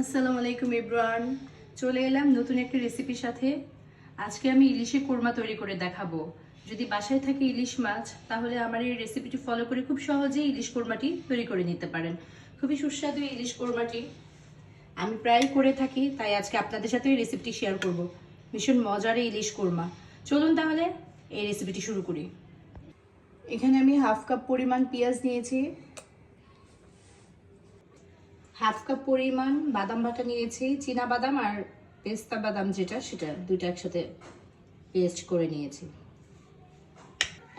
আসসালামু আলাইকুম ইব্রান চলে এলাম নতুন একটা রেসিপির সাথে। আজকে আমি ইলিশের কোরমা তৈরি করে দেখাবো। যদি বাসায় থাকে ইলিশ মাছ, তাহলে আমার এই রেসিপিটি ফলো করে খুব সহজেই ইলিশ কোরমাটি তৈরি করে নিতে পারেন। খুবই সুস্বাদু ইলিশ কোরমাটি। আমি প্রায় করে থাকি, তাই আজকে আপনাদের সাথে এই রেসিপিটি শেয়ার করব। ভীষণ মজার ইলিশ কোরমা। চলুন তাহলে এই রেসিপিটি শুরু করি। এখানে আমি হাফ কাপ পরিমাণ পেঁয়াজ নিয়েছি। হাফ কাপ পরিমাণ বাদাম বাটা নিয়েছি, চীনা বাদাম আর পেস্তা বাদাম যেটা, সেটা দুটো একসাথে পেস্ট করে নিয়েছি।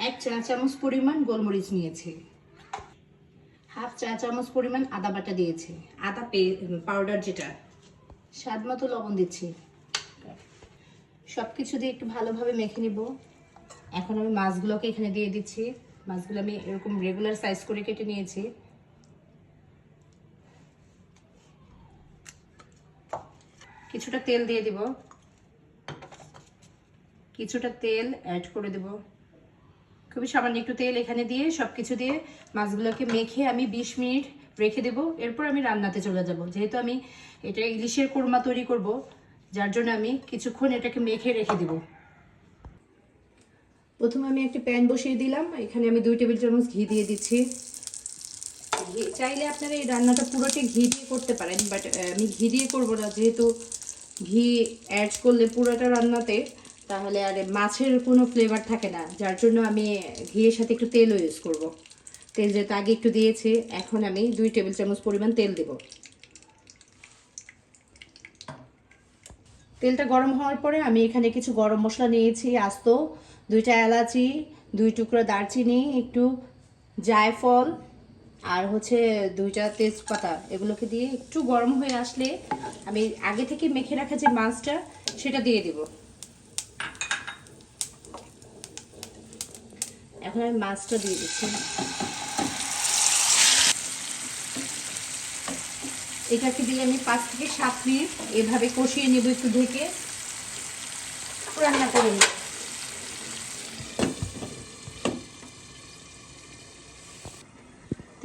এক চা চামচ পরিমাণ গোলমরিচ নিয়েছি। হাফ চা চামচ পরিমাণ আদা বাটা দিয়েছি। আদা পাউডার যেটা, স্বাদ মতো লবণ দিচ্ছি। সব কিছু দিয়ে একটু ভালোভাবে মেখে নিব। এখন আমি মাছগুলোকে এখানে দিয়ে দিচ্ছি। মাছগুলো আমি এরকম রেগুলার সাইজ করে কেটে নিয়েছি। কিছুটা তেল দিয়ে দিব। কিছুটা তেল অ্যাড করে দেব। খুবই সামান্য একটু তেল এখানে দিয়ে সব কিছু দিয়ে মাছগুলোকে মেখে আমি 20 মিনিট রেখে দেব। এরপর আমি রান্নাতে চলে যাব। যেহেতু আমি এটা ইলিশের কোরমা তৈরি করব, যার জন্য আমি কিছুক্ষণ এটাকে মেখে রেখে দেব। প্রথমে আমি একটা প্যান বসিয়ে দিলাম। এখানে আমি দুই টেবিল চামচ ঘি দিয়ে দিচ্ছি। চাইলে আপনারা এই রান্নাটা পুরোটি ঘি দিয়ে করতে পারেন, বাট আমি ঘি দিয়ে করব না, যেহেতু ঘি অ্যাড করলে পুরোটা রান্নাতে তাহলে আর মাছের কোনো ফ্লেভার থাকে না যার জন্য আমি ঘিয়ের সাথে একটু তেলও ইউজ করব। তেল যেহেতু আগে একটু দিয়েছি, এখন আমি দুই টেবিল চামচ পরিমাণ তেল দেব তেলটা গরম হওয়ার পরে আমি এখানে কিছু গরম মশলা নিয়েছি, আস্ত, দুইটা এলাচি, দুই টুকরো দারচিনি, একটু জায়ফল আর হচ্ছে দুইটা তেজপাতা, এগুলোকে দিয়ে একটু গরম হয়ে আসলে আমি আগে থেকে মেখে রাখা যে মাছটা, সেটা দিয়ে দিব। এখন আমি মাছটা দিয়ে দিচ্ছি। এটাকে দিয়ে আমি পাঁচ থেকে সাত মিনিট এভাবে কষিয়ে নেব একটু ঢেকে। রান্না করে নিই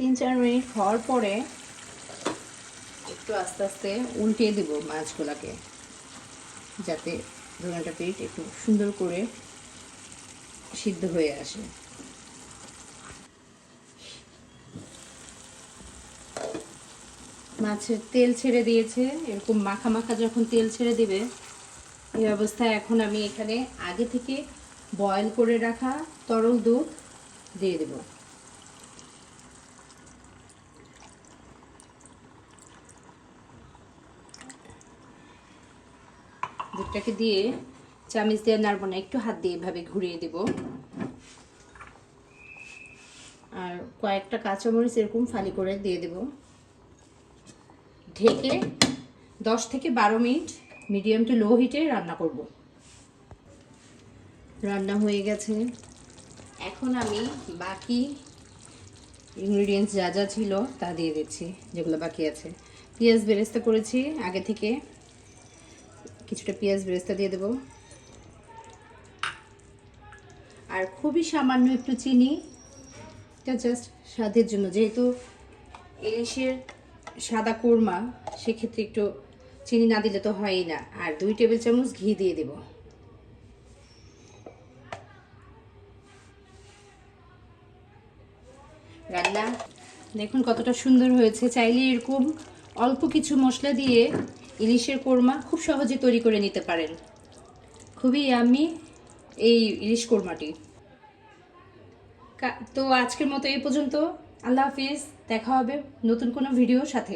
তিন চার মিনিট হওয়ার পরে একটু আস্তে আস্তে উল্টিয়ে দেব মাছগুলোকে, যাতে ধনেটা পেট একটু সুন্দর করে সিদ্ধ হয়ে আসে। মাছের তেল ছেড়ে দিয়েছে, এরকম মাখা মাখা যখন তেল ছেড়ে দিবে, এই অবস্থায় এখন আমি এখানে আগে থেকে বয়েল করে রাখা তরল দুধ দিয়ে দেবো। দুধটাকে দিয়ে চামিচ দিয়ে নাড়বো না, একটু হাত দিয়ে এভাবে ঘুরিয়ে দেব। আর কয়েকটা কাঁচামরিচ এরকম ফালি করে দিয়ে দেব। ঢেকে দশ থেকে বারো মিনিট মিডিয়াম টু লো হিটে রান্না করব। রান্না হয়ে গেছে। এখন আমি বাকি ইনগ্রিডিয়েন্টস যা যা ছিল তা দিয়ে দিচ্ছি, যেগুলো বাকি আছে। পেঁয়াজ বেরেস্তা করেছি, আগে থেকে কিছুটা পেঁয়াজ বেরেস্তা দিয়ে দেব। আর খুবই সামান্য একটু চিনি, এটা জাস্ট স্বাদের জন্য। যেহেতু ইলিশের সাদা কোরমা, সেক্ষেত্রে একটু চিনি না দিলে তো হয়ই না। আর দুই টেবিল চামচ ঘি দিয়ে দেব। রান্না দেখুন কতটা সুন্দর হয়েছে। চাইলে এরকম অল্প কিছু মশলা দিয়ে ইলিশের কোরমা খুব সহজে তৈরি করে নিতে পারেন। খুবই আমি এই ইলিশ কোরমাটি। তো আজকের মতো এই পর্যন্ত। আল্লাহ হাফিজ, দেখা হবে নতুন কোনো ভিডিওর সাথে।